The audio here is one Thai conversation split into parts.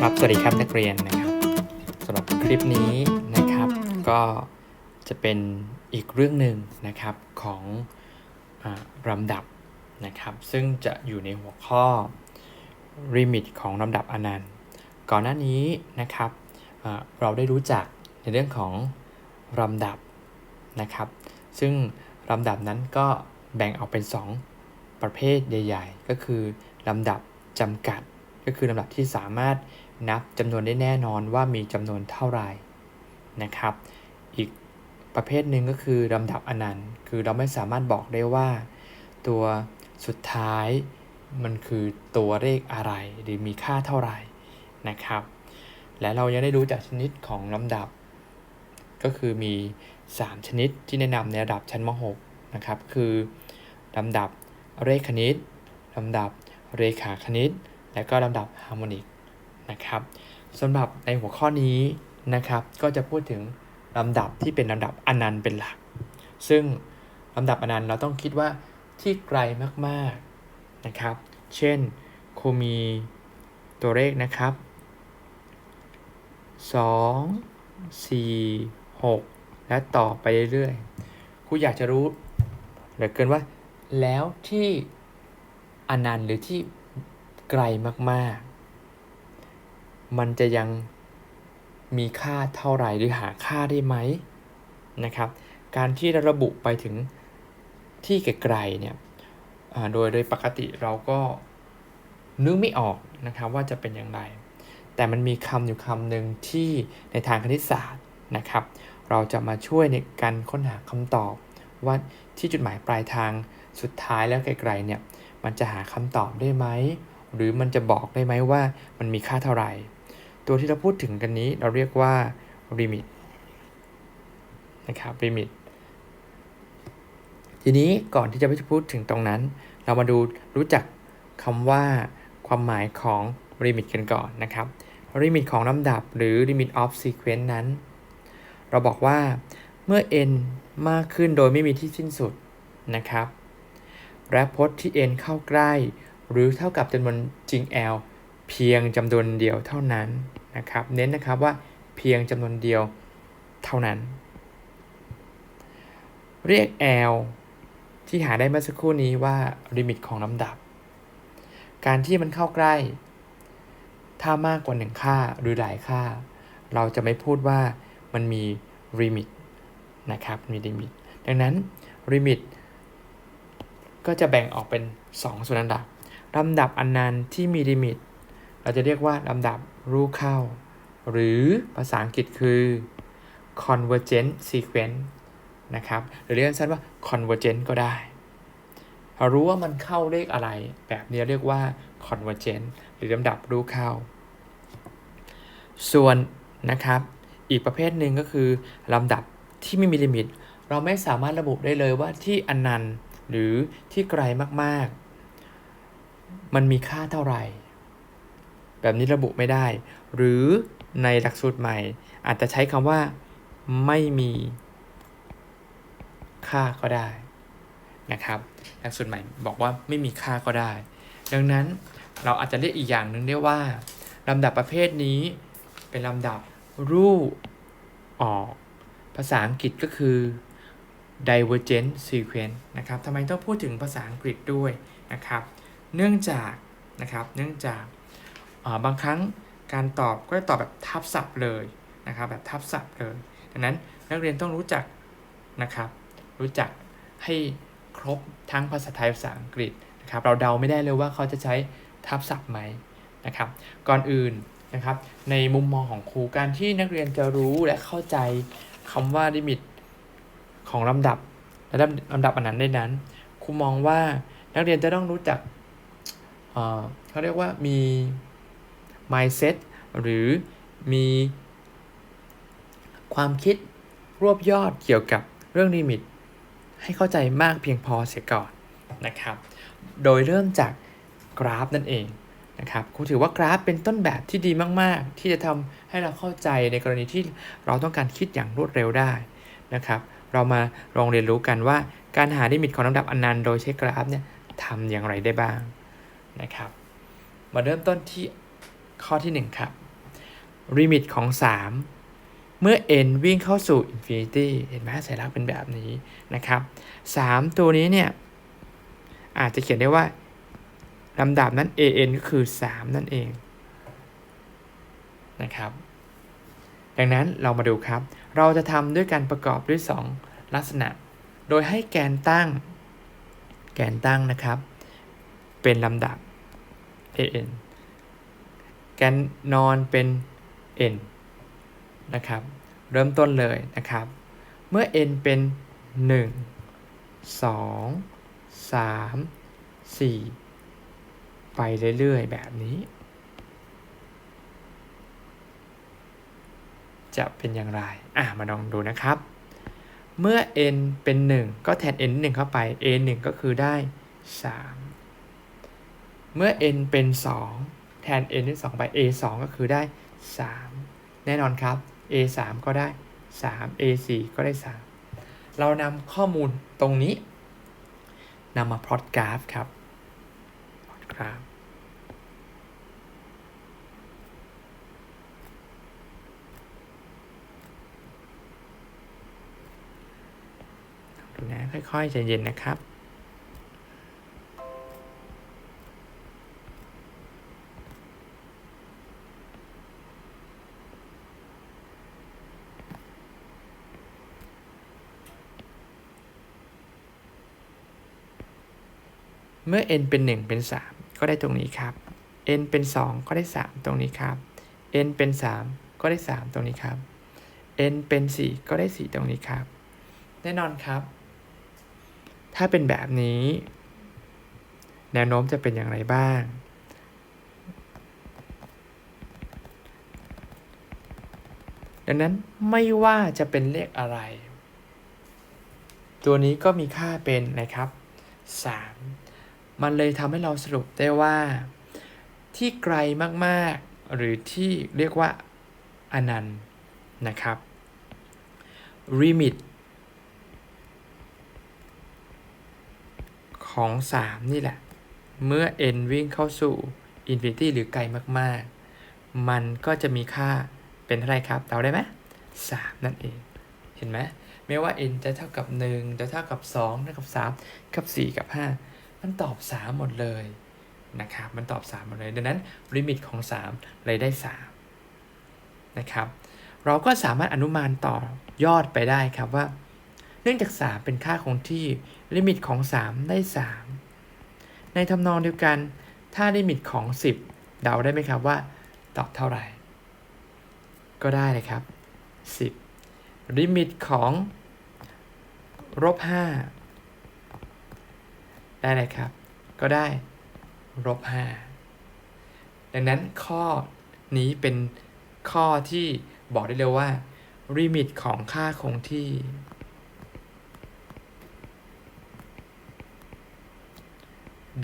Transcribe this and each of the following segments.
ครับสวัสดีครับนักเรียนนะครับสำหรับคลิปนี้นะครับก็จะเป็นอีกเรื่องหนึ่งนะครับของอลำดับนะครับ ซึ่งจะอยู่ในหัวข้อ Limit ของลำดับอนันต์ ก่อนหน้านี้นะครับเราได้รู้จักในเรื่องของลำดับนะครับ ซึ่งลำดับนั้นก็แบ่งออกเป็น 2 ประเภทใหญ่ ๆ ก็คือลำดับจำกัดก็คือลำดับที่สามารถ นับจำนวนได้แน่นอนว่ามีจำนวนเท่าไหร่นะครับ อีกประเภทหนึ่งก็คือลำดับอนันต์คือเราไม่สามารถบอกได้ว่า ตัวสุดท้ายมันคือตัวเลขอะไรหรือมีค่าเท่าไหร่นะครับ และเรายังได้รู้จักชนิดของลำดับ ก็คือมี 3 ชนิดที่แนะนำในระดับชั้นม .6 นะครับคือลำดับเลขคณิตลำดับเรขาคณิต และก็ลำดับฮาร์โมนิก นะครับสำหรับในหัวข้อนี้นะครับ ก็จะพูดถึงลำดับที่เป็นลำดับอนันต์เป็นหลัก ซึ่งลำดับอนันต์เราต้องคิดว่าที่ไกลมากๆนะครับ เช่นครูมีตัวเลขนะครับ 2 4 6 และต่อไปเรื่อยๆครูอยากจะรู้เหลือเกินว่า แล้วที่อนันต์หรือที่ไกลมาก มันจะยังมีค่าเท่าไหร่หรือหาค่าได้ไหมนะครับ การที่เราระบุไปถึงที่ไกลๆเนี่ยโดยโดยปกติเราก็นึกไม่ออกนะครับว่าจะเป็นอย่างไร แต่มันมีคำอยู่คำหนึ่งที่ในทางคณิตศาสตร์นะครับ เราจะมาช่วยในการค้นหาคำตอบ ว่าที่จุดหมายปลายทางสุดท้ายแล้วไกลๆเนี่ยมันจะหาคำตอบได้ไหม หรือมันจะบอกได้ไหมว่ามันมีค่าเท่าไหร่ ตัวที่เราพูดถึงกันนี้เราเรียกว่า limit นะครับ limit ทีนี้ก่อนที่จะไปพูดถึงตรงนั้น เรามาดูรู้จักคำว่าความหมายของ limit กันก่อนนะครับ limit ของลำดับหรือ limit of sequence นั้น เราบอกว่าเมื่อ n มากขึ้นโดยไม่มีที่สิ้นสุดนะครับ และพจน์ที่ n เข้าใกล้ หรือเท่ากับจำนวนจริง l เพียงจำนวนเดียวเท่านั้นนะครับ เน้นนะครับว่าเพียงจำนวนเดียวเท่านั้น เรียก l ที่หาได้เมื่อสักครู่นี้ว่าลิมิตของลำดับ การที่มันเข้าใกล้ ถ้ามากกว่าหนึ่งค่าหรือหลายค่า เราจะไม่พูดว่ามันมีลิมิตนะครับมีลิมิต ดังนั้นลิมิตก็จะแบ่งออกเป็น 2 ส่วนลำดับลำดับอนันต์ที่มีลิมิต เราจะเรียกว่าลำดับรู้เข้า หรือภาษาอังกฤษคือ convergent sequence นะครับ หรือเรียกสั้นว่า convergent ก็ได้เรารู้ว่ามันเข้าเลขอะไร แบบนี้เรียกว่า convergent หรือลำดับรู้เข้า ส่วนนะครับ อีกประเภทหนึ่งก็คือลำดับที่ไม่มีลิมิต เราไม่สามารถระบุได้เลยว่าที่อนันต์หรือที่ไกลมากๆ มันมีค่าเท่าไหร่ แบบนี้ระบุไม่ได้ หรือในหลักสูตรใหม่ อาจจะใช้คำว่า ไม่มีค่าก็ได้นะครับ หลักสูตรใหม่บอกว่าไม่มีค่าก็ได้ ดังนั้นเราอาจจะเรียกอีกอย่างหนึ่งได้ว่าลำดับประเภทนี้เป็นลำดับรูปออก ภาษาอังกฤษก็คือ divergent sequence นะครับทำไมต้องพูดถึงภาษาอังกฤษด้วยนะครับ เนื่องจากนะครับ เนื่องจาก บางครั้งการตอบก็จะตอบแบบทับศัพท์เลยนะครับแบบทับศัพท์เลยดังนั้นนักเรียนต้องรู้จักนะครับรู้จักให้ครบทั้งภาษาไทยภาษาอังกฤษนะครับเราเดาไม่ได้เลยว่าเขาจะใช้ทับศัพท์ไหมนะครับก่อนอื่นนะครับในมุมมองของครูการที่นักเรียนจะรู้และเข้าใจคำว่าลิมิตของลำดับและลำดับอันนั้นได้นั้นครูมองว่านักเรียนจะต้องรู้จักเเขาเรียกว่ามี mindset หรือมีความคิดรวบยอดเกี่ยวกับเรื่องลิมิต ให้เข้าใจมากเพียงพอเสียก่อนนะครับ โดยเริ่มจากกราฟนั่นเองนะครับครูถือว่ากราฟเป็นต้นแบบที่ดีมาก ๆ ที่จะทำให้เราเข้าใจในกรณีที่เราต้องการคิดอย่างรวดเร็วได้นะครับ เรามาลองเรียนรู้กันว่าการหาลิมิตของลำดับอนันต์โดยใช้กราฟเนี่ยทำอย่างไรได้บ้างนะครับ มาเริ่มต้นที่ ข้อที่ 1 ครับลิมิตของ 3 เมื่อ n วิ่งเข้าสู่ infinity เห็นไหมสัญลักษณ์เป็นแบบนี้นะครับ 3 ตัวนี้เนี่ย อาจจะเขียนได้ว่าลำดับนั้น an ก็คือ 3 นั่นเองนะครับ ดังนั้นเรามาดูครับ เราจะทำด้วยการประกอบด้วย 2 ลักษณะ โดยให้แกนตั้ง แกนตั้งนะครับ เป็นลำดับ an แกนนอนเป็น n นะครับ เริ่มต้นเลยนะครับ เมื่อ n เป็น 1 2 3 4 ไปเรื่อยๆ แบบนี้ จะเป็นอย่างไร อะ มาลองดูนะครับ เมื่อ n เป็น 1 ก็แทน n 1 เข้าไป a 1 ก็คือได้ 3 เมื่อ n เป็น 2 แทน n ที่2ไป a 2ก็คือได้ 3 แน่นอนครับ a 3ก็ได้ 3 a 4ก็ได้ 3 เรานำข้อมูลตรงนี้นำมาพลอตกราฟครับพลอตกราฟดูนะค่อยๆใจเย็นนะครับ เมื่อ n เป็น 1 เป็น 3 ก็ได้ตรงนี้ครับ n เป็น 2 ก็ได้ 3 ตรงนี้ครับ n เป็น 3 ก็ได้ 3 ตรงนี้ครับ n เป็น 4 ก็ได้ 4 ตรงนี้ครับ แน่นอนครับ ถ้าเป็นแบบนี้ แนวโน้มจะเป็นอย่างไรบ้าง ดังนั้นไม่ว่าจะเป็นเลขอะไร ตัวนี้ก็มีค่าเป็นนะครับ3 มันเลยทำให้เราสรุปได้ว่า ที่ไกลมากๆ หรือที่เรียกว่าอนันต์นะครับลิมิตของ 3 นี่แหละ เมื่อ n วิ่งเข้าสู่ infinity หรือไกลมากๆ มันก็จะมีค่าเป็นเท่าไรครับเดาได้ไหม3นั่นเอง เห็นไหมไม่ว่า n จะเท่ากับ 1 จะเท่ากับ 2 เท่ากับ 3 กับ 4 กับ 5 มันตอบ 3 หมดเลยนะครับ มันตอบ 3 หมดเลย ดังนั้นลิมิตของ 3 เลยได้ 3 นะครับ เราก็สามารถอนุมานต่อยอดไปได้ครับว่า เนื่องจาก 3 เป็นค่าคงที่ลิมิตของ 3 ได้ 3 ในทำนองเดียวกัน ถ้าลิมิตของ 10 เดาได้ไหมครับว่า ตอบเท่าไหร่ ก็ได้เลยครับ 10ลิมิตของลบ5 ได้เลยครับ ก็ได้ลบ5ดังนั้นข้อนี้เป็นข้อที่บอกได้เลยว่าลิมิตของค่าคงที่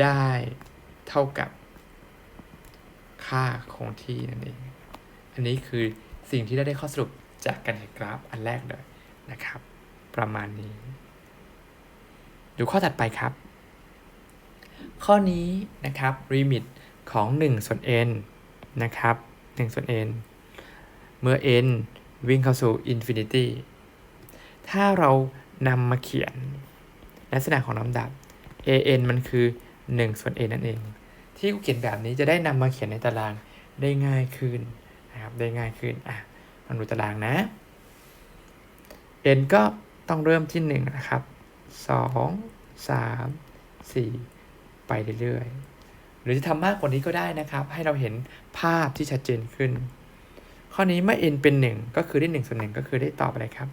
ได้เท่ากับ ค่าคงที่นั่นเอง อันนี้คือสิ่งที่ได้ได้ข้อสรุปจากการเขียนกราฟอันแรกเลยนะครับ ประมาณนี้ ดูข้อถัดไปครับ ข้อนี้นะครับลิมิตของ1ส่วน n นะครับ1ส่วน n เมื่อ n วิ่งเข้าสู่ infinity ถ้าเรานำมาเขียน ลักษณะของลำดับ an มันคือ 1 ส่วน n นั่นเอง ที่กูเขียนแบบนี้จะได้นำมาเขียนในตารางได้ง่ายขึ้นนะครับได้ง่ายขึ้นอะลองดูตารางนะ n ก็ต้องเริ่มที่ 1 นะครับ 2 3 4 ไปเรื่อยๆ หรือจะทำมากกว่านี้ก็ได้นะครับ ให้เราเห็นภาพที่ชัดเจนขึ้น ข้อนี้เมื่อ n เป็น 1 ก็คือได้1ส่วน1ก็คือได้ตอบอะไรครับ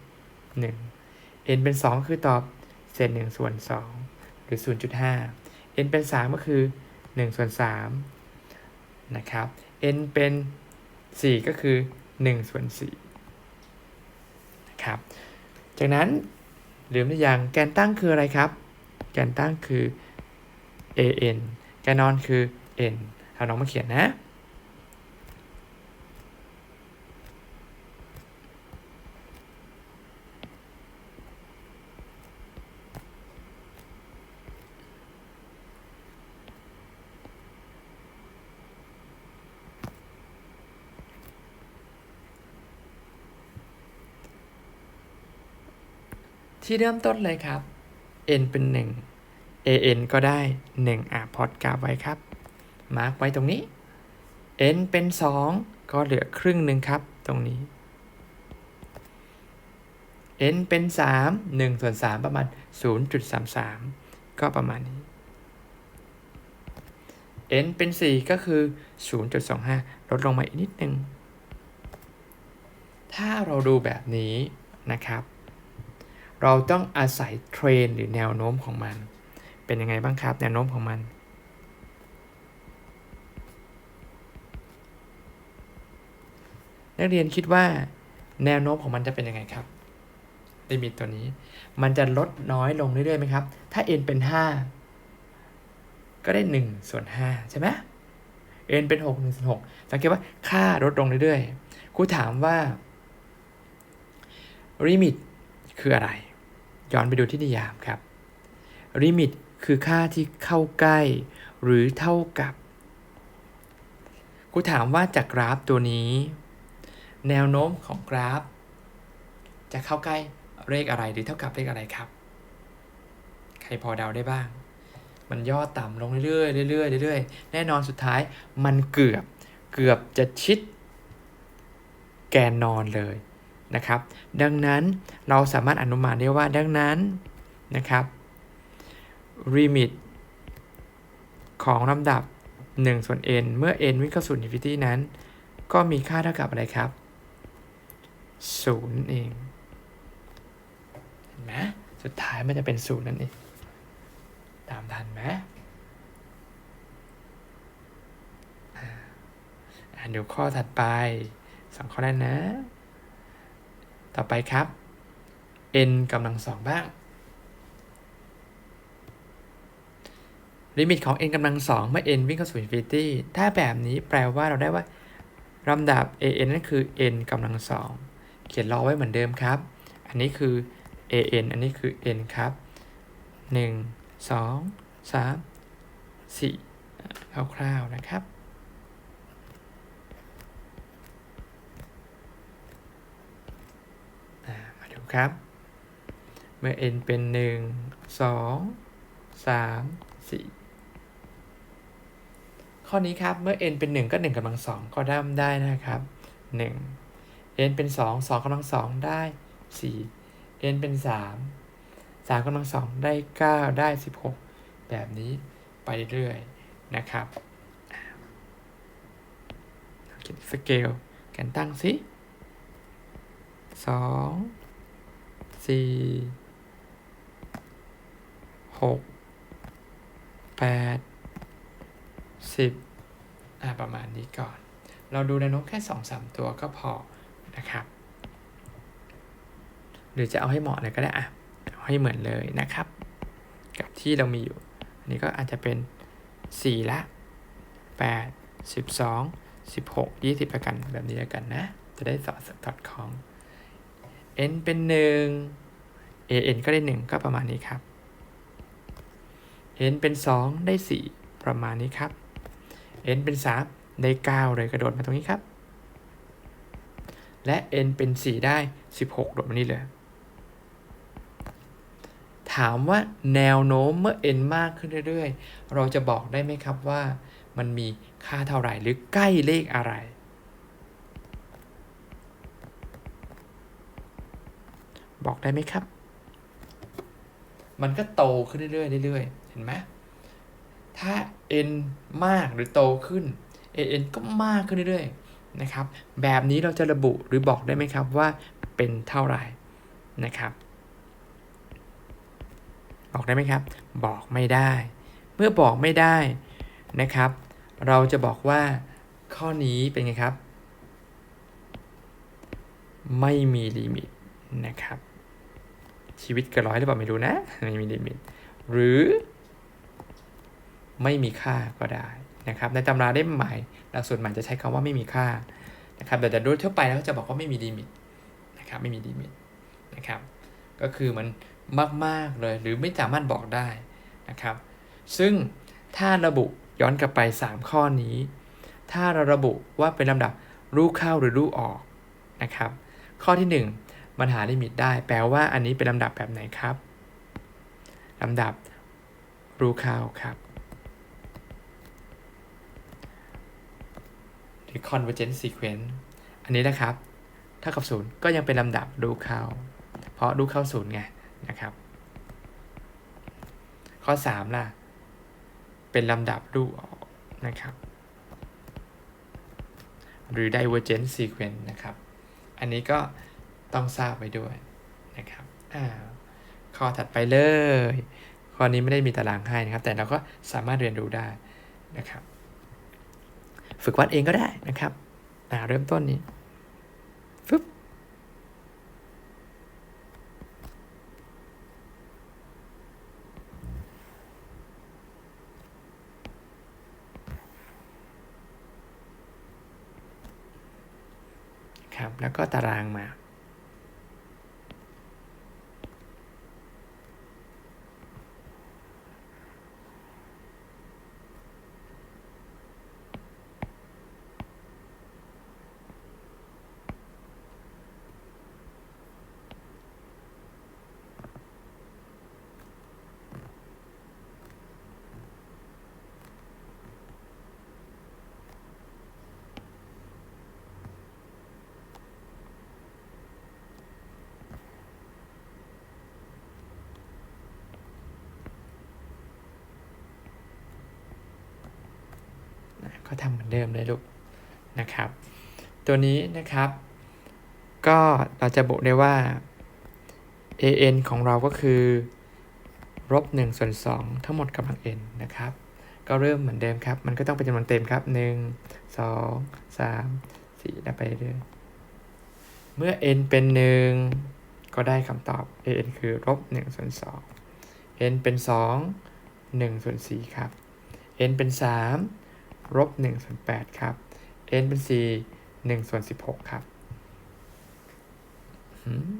1 n เป็น 2 คือตอบเศษ1ส่วน2หรือ 0.5 n เป็น 3 ก็คือ1ส่วน3นะครับ n เป็น 4 ก็คือ1ส่วน4นะครับ จากนั้นลืมหรือยังแกนตั้งคืออะไรครับ แกนตั้งคือ a n แกนอนคือ n เอาน้องมาเขียนนะ ที่เริ่มต้นเลยครับ n เป็นหนึ่ง an ก็ได้ 1 อะพอดกราฟไว้ครับ มาร์กไว้ตรงนี้ n เป็น 2 ก็เหลือครึ่งหนึ่งครับ ตรงนี้ n เป็น 3 1ส่วน3ประมาณ 0.33 ก็ประมาณนี้ n เป็น 4 ก็คือ 0.25 ลดลงมาอีกนิดนึง ถ้าเราดูแบบนี้นะครับ เราต้องอาศัยเทรนหรือแนวโน้มของมัน เป็นยังไงบ้างครับ แนวโน้มของมัน นักเรียนคิดว่า แนวโน้มของมันจะเป็นยังไงครับลิมิตตัวนี้ มันจะลดน้อยลงเรื่อยๆไหมครับ ถ้า n เป็น 5 ก็ได้ 1 ส่วน 5 ใช่ไหม n เป็น 6 1ส่วน6สังเกตว่าค่าลดลงเรื่อยๆครูถามว่าลิมิตคืออะไร ย้อนไปดูที่นิยามครับลิมิต คือค่าที่เข้าใกล้หรือเท่ากับครูถามว่าจากกราฟตัวนี้ แนวโน้มของกราฟ จะเข้าใกล้เลขอะไรหรือเท่ากับเลขอะไรครับ ใครพอเดาได้บ้าง มันย่อต่ำลงเรื่อยๆเรื่อยๆเรื่อยๆแน่นอนสุดท้ายมันเกือบเกือบจะชิด แกนนอนเลยนะครับ ดังนั้นเราสามารถอนุมานได้ว่าดังนั้นนะครับ limit ของลำดับ 1 ส่วน n เมื่อ n วิ่งเข้าสู่ infinity นั้น ก็มีค่าเท่ากับอะไรครับ 0 เองเห็นไหมสุดท้ายมันจะเป็น 0 นั่นเอง ตามทันไหมอ่าอ่าเดี๋ยวข้อถัดไปสองข้อแรกนะ ต่อไปครับ n กำลังสองบ้าง ลิมิตของ n กำลังสองเมื่อ n วิ่งเข้าสู่ infinity ถ้าแบบนี้แปลว่าเราได้ว่าลำดับ an นั่นคือ n กำลังสองเขียนรอไว้เหมือนเดิมครับ อันนี้คือ an อันนี้คือ n ครับ 1 2 3 4คร่าวๆนะครับมาดูครับ เมื่อ n เป็น 1 2 3 4 ข้อนี้ครับ เมื่อ n เป็น 1 ก็1กำลัง2ก็ได้ได้นะครับ1 n เป็น 2 2กำลัง2ได้ 4 n เป็น 3 3กำลัง2ได้ 9 ได้ 16 แบบนี้ไปเรื่อยนะครับเขียนสเกลกันตั้งสิสองสี่หกแปด สิบอ่าประมาณนี้ก่อน เราดูแนวโน้มแค่สองสามตัวก็พอนะครับ หรือจะเอาให้เหมาะเลยก็ได้อะเอาให้เหมือนเลยนะครับ กับที่เรามีอยู่ อันนี้ก็อาจจะเป็น 4 ละ 8 12 16 20ละกันแบบนี้และกันนะ จะได้สอดสอดคล้อง n เป็น 1 an ก็ได้ 1 ก็ประมาณนี้ครับ n เป็น 2 ได้ 4 ประมาณนี้ครับ n เป็น 3 ได้ 9 เลยกระโดดมาตรงนี้ครับ และ n เป็น 4 ได้ 16 โดดมานี่เลย ถามว่าแนวโน้มเมื่อ n มากขึ้นเรื่อยๆ เราจะบอกได้ไหมครับว่ามันมีค่าเท่าไหร่หรือใกล้เลขอะไร บอกได้ไหมครับ มันก็โตขึ้นเรื่อยๆเรื่อยๆเห็นไหม ถ้า n มากหรือโตขึ้น an ก็มากขึ้นเรื่อยๆนะครับ แบบนี้เราจะระบุหรือบอกได้ไหมครับว่าเป็นเท่าไหร่นะครับบอกได้ไหมครับ บอกไม่ได้ เมื่อบอกไม่ได้นะครับ เราจะบอกว่าข้อนี้เป็นไงครับ ไม่มีลิมิตนะครับ ชีวิตเกินร้อยหรือเปล่าไม่รู้นะ ไม่มีลิมิต หรือ ไม่มีค่าก็ได้นะครับในตำราเล่มใหม่หลักสูตรใหม่จะใช้คำว่าไม่มีค่านะครับแต่โดยทั่วไปแล้วจะบอกว่าไม่มีลิมิตนะครับไม่มีลิมิตนะครับก็คือมันมากๆเลยหรือไม่สามารถบอกได้นะครับ ซึ่งถ้าระบุย้อนกลับไป 3 ข้อนี้ ถ้าเราระบุว่าเป็นลำดับรูปเข้าหรือรูปออกนะครับข้อที่ 1 มันหาลิมิตได้ แปลว่าอันนี้เป็นลำดับแบบไหนครับลำดับรู้เข้าครับ หรือ convergent sequence อันนี้นะครับ เท่ากับศูนย์ก็ยังเป็นลำดับรูเข้า เพราะรูเข้าศูนย์ไงนะครับ ข้อ 3 ล่ะ เป็นลำดับรูออกนะครับ หรือ divergent sequence นะครับ อันนี้ก็ต้องทราบไว้ด้วยนะครับอ่าข้อถัดไปเลย ข้อนี้ไม่ได้มีตารางให้นะครับ แต่เราก็สามารถเรียนรู้ได้นะครับ ฝึกวัดเองก็ได้นะครับอ่าเริ่มต้นนี้ฟึบครับแล้วก็ตารางมา ก็ทำเหมือนเดิมเลยลูกนะครับ ตัวนี้นะครับ ก็เราจะบอกได้ว่า an ของเราก็คือลบ1ส่วน2ทั้งหมดกำลัง n นะครับ ก็เริ่มเหมือนเดิมครับ มันก็ต้องเป็นจำนวนเต็มครับ 1 2 3 4แล้วไปเรื่อยเมื่อ n เป็น 1 ก็ได้คำตอบ an คือลบ1ส่วน2 n เป็น 2 1ส่วน4ครับ n เป็น 3 ลบ1ส่วน8ครับ n เป็น c 1ส่วน16 ครับหืม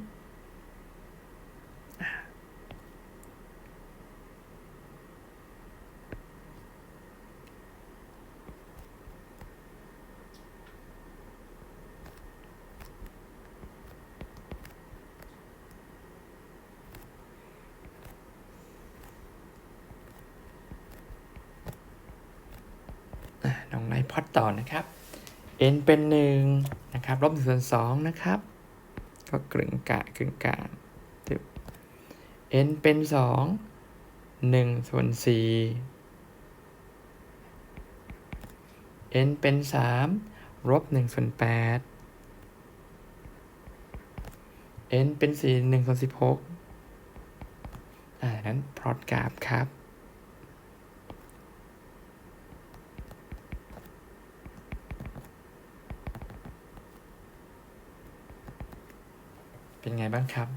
อะ ดต่อนะครับ n เป็น 1 นะครับลบ1ส่วน2นะครับ ก็กลึงกะกลึงกลางตึบ n เป็น 2 1ส่วน4 n เป็น 3 ลบ1ส่วน8 n เป็น 4 1ส่วน16อ่านั้นพลอตกราฟครับ เป็นไงบ้างครับ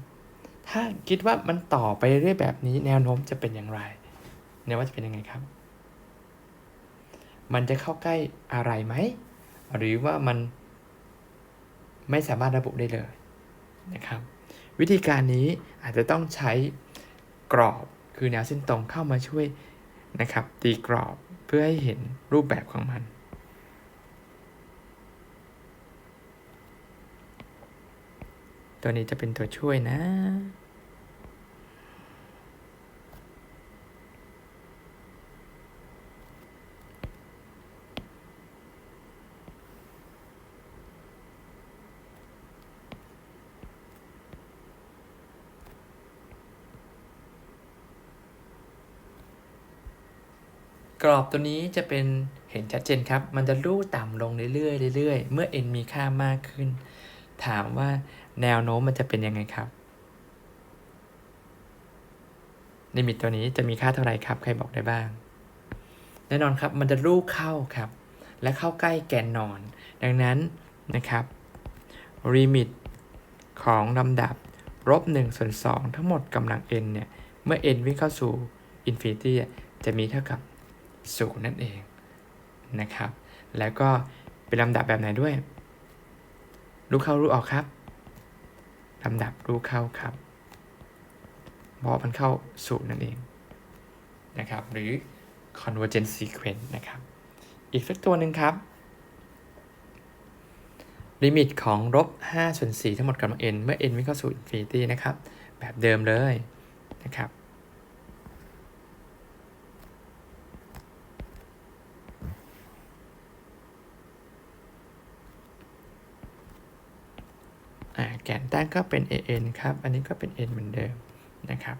ถ้าคิดว่ามันต่อไปเรื่อยแบบนี้แนวโน้มจะเป็นอย่างไรแนวว่าจะเป็นยังไงครับ มันจะเข้าใกล้อะไรไหม หรือว่ามันไม่สามารถระบุได้เลยนะครับ วิธีการนี้อาจจะต้องใช้กรอบคือแนวเส้นตรงเข้ามาช่วยนะครับ ตีกรอบเพื่อให้เห็นรูปแบบของมัน ตัวนี้จะเป็นตัวช่วยนะกรอบตัวนี้จะเป็นเห็นชัดเจนครับ มันจะลู่ต่ำลงเรื่อยๆเรื่อยๆ เมื่อ n มีค่ามากขึ้น ถามว่าแนวโน้มมันจะเป็นยังไงครับลิมิตตัวนี้จะมีค่าเท่าไหร่ครับ ใครบอกได้บ้าง แน่นอนครับมันจะลู่เข้าครับ และเข้าใกล้แกนนอน ดังนั้นนะครับลิมิตของลำดับลบ1ส่วน2ทั้งหมดกำลัง n เนี่ย เมื่อ n วิ่งเข้าสู่ infinity อะจะมีเท่ากับ 0 นั่นเองนะครับ แล้วก็เป็นลำดับแบบไหนด้วย รู้เข้ารู้ออกครับลำดับรู้เข้าครับเพราะมันเข้าสู่นั่นเองนะครับ หรือ convergent sequence นะครับ อีกสักตัวหนึ่งครับ ลิมิตของลบ5ส่วน4ทั้งหมดกำลัง n เมื่อ n วิ่งเข้าสู่ infinity นะครับ แบบเดิมเลยนะครับ แกนตั้งก็เป็น an ครับ อันนี้ก็เป็น n เหมือนเดิมนะครับ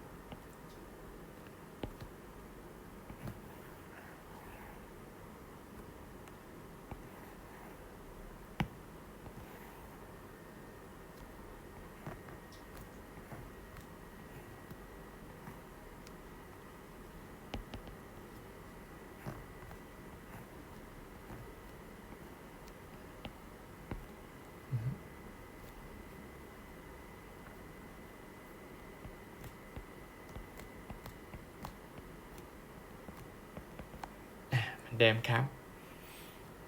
เหมือนเดิมครับ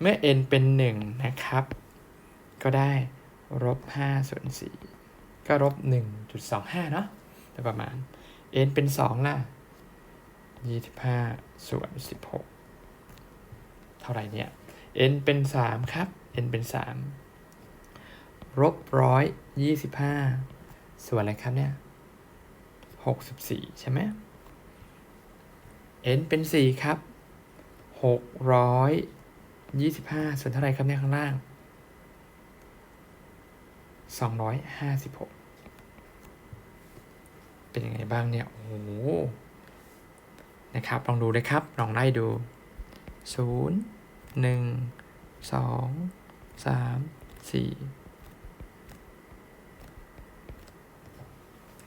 เมื่อ n เป็น 1 นะครับ ก็ได้ลบ5ส่วน4ก็ลบ1.25 เนาะโดยประมาณ n เป็น 2 ล่ะ 25ส่วน16 เท่าไหร่เนี่ย n เป็น 3 ครับ n เป็น 3ลบร้อยยี่สิบห้าส่วนอะไรครับเนี่ย64ใช่ไหม n เป็น4ครับ หกร้อยยี่สิบห้าส่วนเท่าไรครับเนี่ยข้างล่างสองร้อยห้าสิบหกเป็นยังไงบ้างเนี่ย โอ้โห นะครับ ลองดูเลยครับ ลองไล่ดูศูนย์หนึ่งสองสามสี่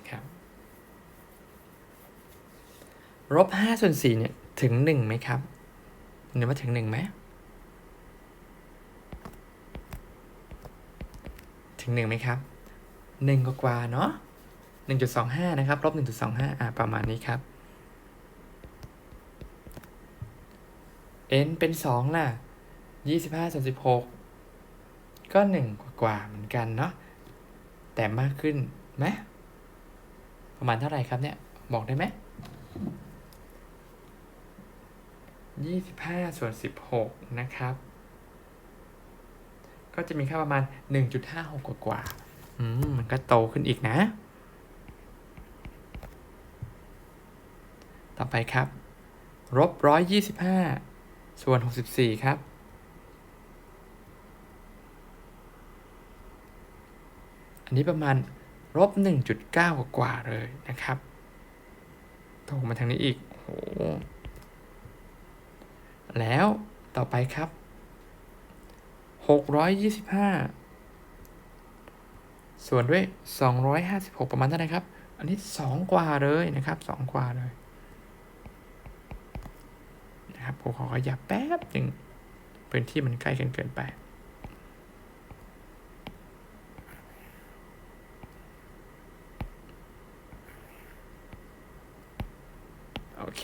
ครับลบห้าส่วนสี่เนี่ย ถึงหนึ่งไหมครับ หรือว่าถึงหนึ่งไหม ถึงหนึ่งไหมครับหนึ่งกว่าเนาะหนึ่งจุดสองห้านะครับลบหนึ่งจุดสองห้าอ่าประมาณนี้ครับ n เป็นสองล่ะยี่สิบห้าส่วนสิบหกก็หนึ่งกว่าเหมือนกันเนาะแต่มากขึ้นไหมประมาณเท่าไหร่ครับเนี่ย บอกได้ไหม ยี่สิบห้าส่วนสิบหกนะครับ ก็จะมีค่าประมาณหนึ่งจุดห้าหกกว่าๆอืมมันก็โตขึ้นอีกนะ ต่อไปครับลบร้อยยี่สิบห้าส่วนหกสิบสี่ครับอันนี้ประมาณลบหนึ่งจุดเก้ากว่าๆเลยนะครับโตมาทางนี้อีกโอ้โห แล้วต่อไปครับ 625 ส่วนด้วย 256 ประมาณเท่าไหร่ครับ อันนี้ 2 กว่าเลยนะครับ 2 กว่าเลยนะครับผมขอขยับแป๊บหนึ่งพื้นที่มันใกล้กันเกินไปโอเค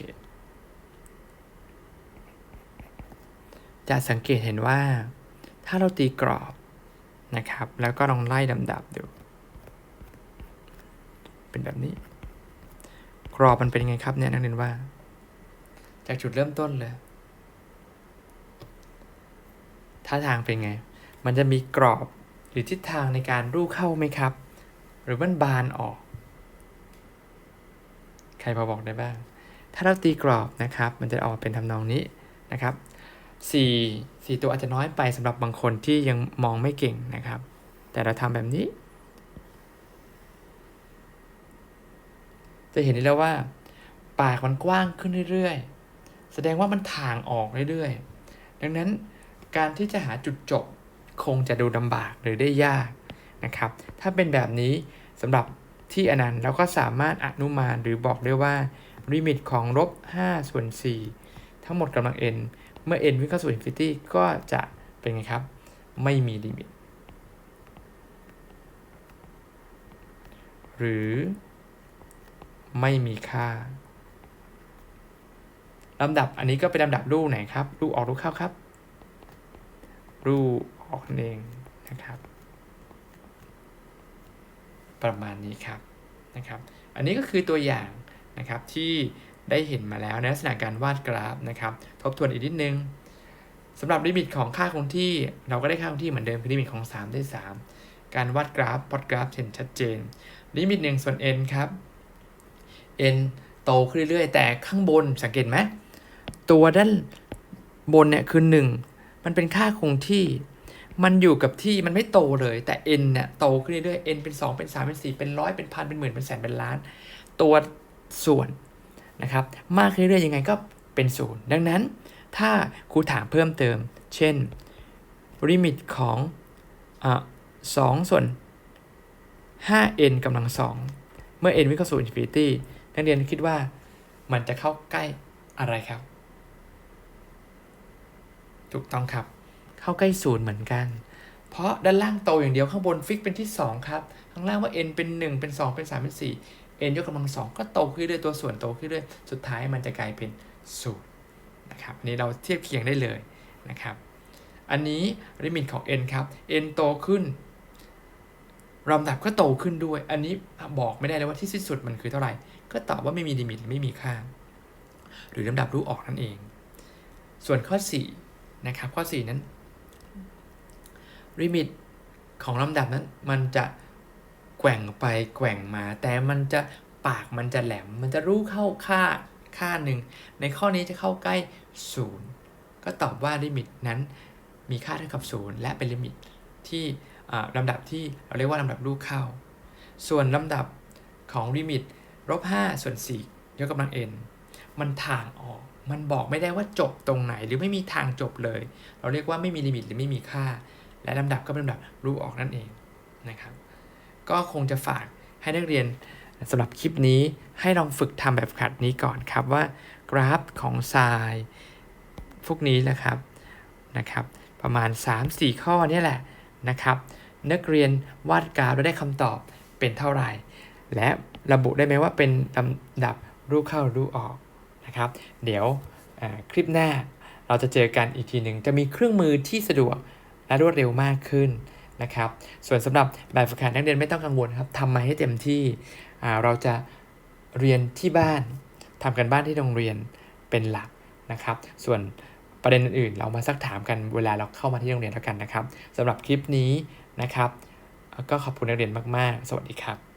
จะสังเกตเห็นว่า ถ้าเราตีกรอบนะครับ แล้วก็ลองไล่ลำดับดู เป็นแบบนี้ กรอบมันเป็นยังไงครับเนี่ยนักเรียนว่า จากจุดเริ่มต้นเลยท่าทางเป็นไง มันจะมีกรอบหรือทิศทางในการรูเข้าไหมครับ หรือมันบานออก ใครพอบอกได้บ้าง ถ้าเราตีกรอบนะครับ มันจะออกมาเป็นทำนองนี้นะครับ สี่สี่ตัวอาจจะน้อยไปสำหรับบางคนที่ยังมองไม่เก่งนะครับ แต่เราทำแบบนี้ จะเห็นได้แล้วว่า ปากมันกว้างขึ้นเรื่อยๆ แสดงว่ามันถ่างออกเรื่อยๆ ดังนั้นการที่จะหาจุดจบคงจะดูลำบากหรือได้ยากนะครับ ถ้าเป็นแบบนี้สำหรับที่อนันต์เราก็สามารถอนุมานหรือบอกได้ว่าลิมิตของลบ5ส่วน4ทั้งหมดกำลัง n เมื่อ n วิ่งเข้าสู่ infinity ก็จะเป็นไงครับ ไม่มีลิมิต หรือไม่มีค่าลำดับอันนี้ก็เป็นลำดับรูไหนครับ รูออกรูเข้าครับ รูออกนั่นเองนะครับ ประมาณนี้ครับนะครับ อันนี้ก็คือตัวอย่างนะครับที่ ได้เห็นมาแล้วในลักษณะการวาดกราฟนะครับ ทบทวนอีกนิดนึงสำหรับลิมิตของค่าคงที่ เราก็ได้ค่าคงที่เหมือนเดิมคือลิมิตของ 3 ได้ 3 การวัดกราฟพอดกราฟเห็นชัดเจน ลิมิต 1 ส่วน n ครับ n โตขึ้นเรื่อยๆ แต่ข้างบนสังเกตไหมตัวด้านบนเนี่ยคือ 1 มันเป็นค่าคงที่มันอยู่กับที่มันไม่โตเลย แต่ n เนี่ยโตขึ้นเรื่อยๆ n เป็น 2 เป็น 3 เป็น 4 เป็นร้อยเป็นพันเป็นหมื่นเป็นแสนเป็นล้าน ตัวส่วน นะครับมากขึ้นเรื่อยๆยังไงก็เป็นศูนย์ดังนั้น ถ้าครูถามเพิ่มเติม เช่นลิมิตของอะ2ส่วน 5n กำลัง 2 เมื่อ n วิ่งเข้าสู่ infinity นักเรียนคิดว่ามันจะเข้าใกล้อะไรครับ ถูกต้องครับ เข้าใกล้ศูนย์เหมือนกัน เพราะด้านล่างโตอย่างเดียวข้างบนฟิกเป็นที่ 2 ครับ ข้างล่างว่า n เป็น 1 เป็น 2 เป็น 3 เป็น 4 n ยกกำลัง2ก็โตขึ้นเรื่อยตัวส่วนโตขึ้นเรื่อยสุดท้ายมันจะกลายเป็นศูนย์นะครับอันนี้เราเทียบเคียงได้เลยนะครับ อันนี้ลิมิตของ n ครับ n โตขึ้นลำดับก็โตขึ้นด้วย อันนี้บอกไม่ได้เลยว่าที่สิ้นสุดมันคือเท่าไหร่ ก็ตอบว่าไม่มีลิมิตไม่มีค่า หรือลำดับรู้ออกนั่นเอง ส่วนข้อ4นะครับข้อ 4 นั้นลิมิตของลำดับนั้นมันจะ แกว่งไปแกว่งมา แต่มันจะปากมันจะแหลม มันจะรู้เข้าค่าค่าหนึ่ง ในข้อนี้จะเข้าใกล้0ก็ตอบว่าลิมิตนั้นมีค่าเท่ากับ0และเป็นลิมิตที่ลำดับที่เราเรียกว่าลำดับลูกเข้า ส่วนลำดับของลิมิตลบ5ส่วน4ยกกำลัง n มันทางออก มันบอกไม่ได้ว่าจบตรงไหนหรือไม่มีทางจบเลย เราเรียกว่าไม่มีลิมิตหรือไม่มีค่า และลำดับก็เป็นลำดับรูออกนั่นเองนะครับ ก็คงจะฝากให้นักเรียนสำหรับคลิปนี้ให้ลองฝึกทำแบบขัดนี้ก่อนครับว่ากราฟของทรายพวกนี้นะครับนะครับ ประมาณ 3-4 ข้อนี่แหละนะครับ นักเรียนวาดกราฟแล้วได้คำตอบเป็นเท่าไหร่ และระบุได้ไหมว่าเป็นลำดับรูปเข้ารูปออกนะครับ เดี๋ยวคลิปหน้าเราจะเจอกันอีกทีหนึ่งจะมีเครื่องมือที่สะดวกและรวดเร็วมากขึ้น นะครับ ส่วนสำหรับแบบฝึกหัดนักเรียนไม่ต้องกังวลครับทำมาให้เต็มที่เราจะเรียนที่บ้านทำกันบ้านที่โรงเรียนเป็นหลักนะครับ ส่วนประเด็นอื่นเรามาซักถามกันเวลาเราเข้ามาที่โรงเรียนแล้วกันนะครับสำหรับคลิปนี้นะครับ ก็ขอบคุณนักเรียนมาก ๆ สวัสดีครับ